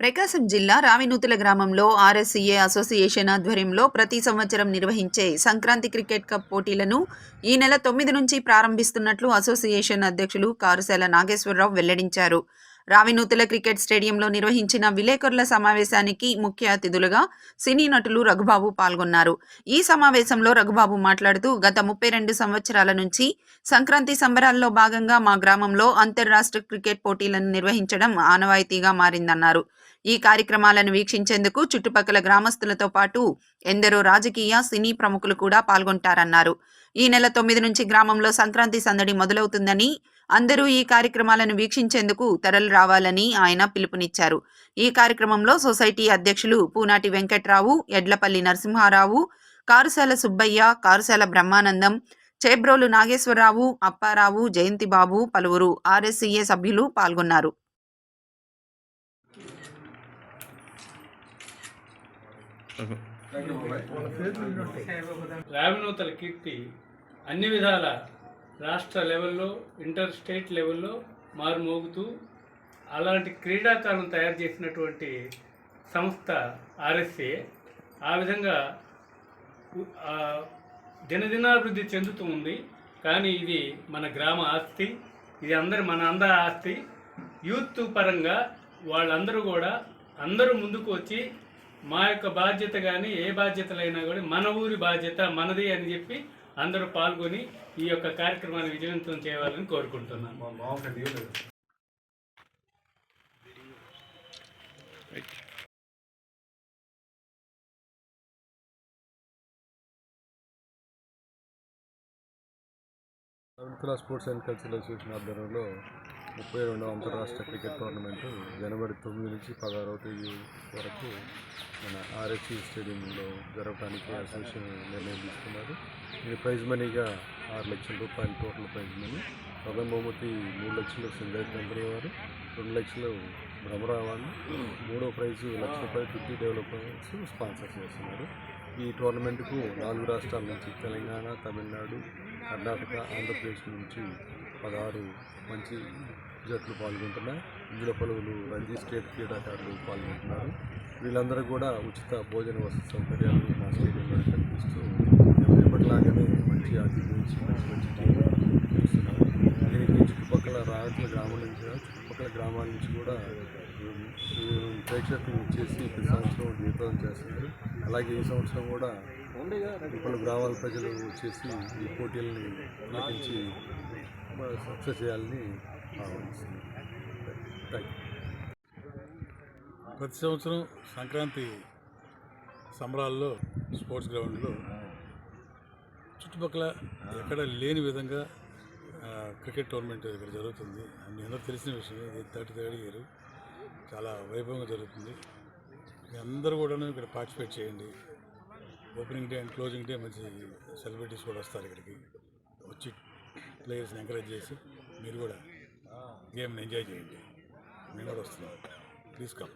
ప్రకాశం జిల్లా రావినూతుల గ్రామంలో ఆర్ఎస్సీఏ అసోసియేషన్ ఆధ్వర్యంలో ప్రతి సంవత్సరం నిర్వహించే సంక్రాంతి క్రికెట్ కప్ పోటీలను ఈ నెల తొమ్మిది నుంచి ప్రారంభిస్తున్నట్లు అసోసియేషన్ అధ్యక్షులు కారుశాల నాగేశ్వరరావు వెల్లడించారు. రావినూతల క్రికెట్ స్టేడియంలో నిర్వహించిన విలేకరుల సమావేశానికి ముఖ్య అతిథులుగా సినీ నటులు రఘుబాబు పాల్గొన్నారు. ఈ సమావేశంలో రఘుబాబు మాట్లాడుతూ గత ముప్పై రెండు సంవత్సరాల నుంచి సంక్రాంతి సంబరాల్లో భాగంగా మా గ్రామంలో అంతర్రాష్ట్ర క్రికెట్ పోటీలను నిర్వహించడం ఆనవాయితీగా మారిందన్నారు. ఈ కార్యక్రమాలను వీక్షించేందుకు చుట్టుపక్కల గ్రామస్తులతో పాటు ఎందరో రాజకీయ సినీ ప్రముఖులు కూడా పాల్గొంటారన్నారు. ఈ నెల తొమ్మిది నుంచి గ్రామంలో సంక్రాంతి సందడి మొదలవుతుందని అందరూ ఈ కార్యక్రమాలను వీక్షించేందుకు తరలి రావాలని ఆయన పిలుపునిచ్చారు. ఈ కార్యక్రమంలో సొసైటీ అధ్యక్షులు పూనాటి వెంకట్రావు ఎడ్లపల్లి నరసింహారావు కారుశాల సుబ్బయ్య కారుశాల బ్రహ్మానందం చేబ్రోలు నాగేశ్వరరావు అప్పారావు జయంతిబాబు పలువురు ఆర్ఎస్సీఏ సభ్యులు పాల్గొన్నారు. కీర్తి అన్ని విధాల రాష్ట్ర లెవెల్లో ఇంటర్ స్టేట్ లెవెల్లో మారుమోగుతూ అలాంటి క్రీడాకారులను తయారు చేసినటువంటి సంస్థ ఆర్ఎస్ఏ. ఆ విధంగా దినదినాభివృద్ధి చెందుతూ ఉంది. కానీ ఇది మన గ్రామ ఆస్తి ఇది అందరి మన అందరి ఆస్తి. యూత్ పరంగా వాళ్ళందరూ కూడా అందరూ ముందుకు వచ్చి మా యొక్క బాధ్యత కానీ ఏ బాధ్యతలైనా కూడా మన ఊరి బాధ్యత మనది అని చెప్పి అందరూ పాల్గొని ఈ యొక్క కార్యక్రమాన్ని విజయవంతం చేయాలని కోరుకుంటున్నాను. స్పోర్ట్స్ అండ్ కల్చరల్ అసోసియేషన్ ఆధ్వర్యంలో ముప్పై రెండవ అంతర్రాష్ట్ర క్రికెట్ టోర్నమెంట్ జనవరి తొమ్మిది నుంచి పదహారవ తేదీ వరకు మన ఆర్హెచ్ఈ స్టేడియంలో జరగడానికి అసోసియేషన్ నిర్ణయం తీసుకున్నారు. ఇది ప్రైజ్ మనీగా ఆరు లక్షల రూపాయలు టోటల్ ప్రైజ్ మనీ. ప్రథమ బహుమతి మూడు లక్షలు సింగర్ కంపెనీ వారు రెండు లక్షలు భ్రమరా వాళ్ళు. మూడో ప్రైజు లక్ష రూపాయలు ఫిఫ్టీ డెవలపర్స్ స్పాన్సర్ చేస్తున్నారు. ఈ టోర్నమెంట్కు నాలుగు రాష్ట్రాల నుంచి తెలంగాణ తమిళనాడు కర్ణాటక ఆంధ్రప్రదేశ్ నుంచి పదహారు మంచి జట్లు పాల్గొంటున్నాయి. ఇందులో పలువురు రంజీ స్టేట్ క్రీడాకారులు పాల్గొంటున్నారు. వీళ్ళందరూ కూడా ఉచిత భోజన వసతి సౌకర్యాలు మా స్టేడియంలో కల్పిస్తూ ఎప్పటిలాగానే మంచి ఆతిథ్యించి మంచి మంచి టీంలు దీనికి చుట్టుపక్కల రాజుల గ్రామాల నుంచి చుట్టుపక్కల గ్రామాల నుంచి కూడా ప్రేక్షకులు చేసి ప్రతి సంవత్సరం దీపావళి చేస్తున్నారు. అలాగే ఈ సంవత్సరం కూడా పలు గ్రామాల ప్రజలు చేసి ఈ పోటీలని తిలకించి సక్సెస్ చేయాలని ప్రతి సంవత్సరం సంక్రాంతి సంబరాల్లో స్పోర్ట్స్ గ్రౌండ్లో చుట్టుపక్కల ఎక్కడ లేని విధంగా క్రికెట్ టోర్నమెంట్ ఇక్కడ జరుగుతుంది. మీ అందరూ తెలిసిన విషయం ఇది థర్టీ థర్డ్ ఇయర్. చాలా వైభవంగా జరుగుతుంది. మీ అందరూ కూడా ఇక్కడ పార్టిసిపేట్ చేయండి. Opening day and closing day మంచి సెలబ్రిటీస్ కూడా వస్తారు ఇక్కడికి. వచ్చి ప్లేయర్స్ని ఎంకరేజ్ చేసి మీరు కూడా గేమ్ని ఎంజాయ్ చేయండి. మేము కూడా వస్తున్నాం. Please come.